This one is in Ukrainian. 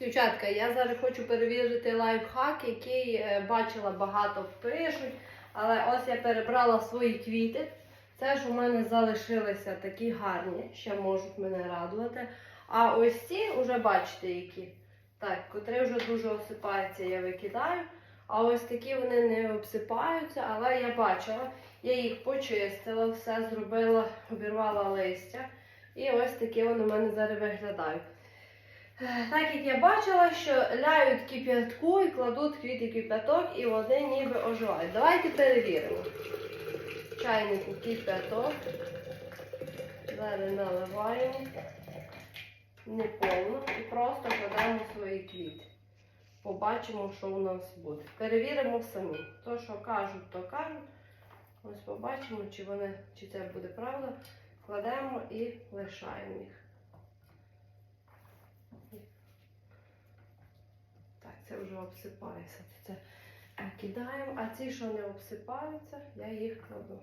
Дівчатка, я зараз хочу перевірити лайфхак, який е, бачила багато пишуть. Але ось я перебрала свої квіти. Це ж у мене залишилися такі гарні, ще можуть мене радувати. А ось ці вже бачите, які. Так, котрі вже дуже осипаються, я викидаю. А ось такі вони не обсипаються, але я бачила, я їх почистила, все зробила, обірвала листя. І ось такі вони у мене зараз виглядають. Так як я бачила, що ляють кип'ятку і кладуть квіти кип'яток, і вони ніби оживають. Давайте перевіримо. В Чайнику кип'яток. Зараз наливаємо неповно і просто кладемо свої квіти. Побачимо, що у нас буде. Перевіримо самі. То, що кажуть, то кажуть. Ось побачимо, чи, вони, чи це буде правда. Кладемо і лишаємо їх. Так, це вже обсипається. Це кидаємо, а ці, що не обсипаються, я їх кладу.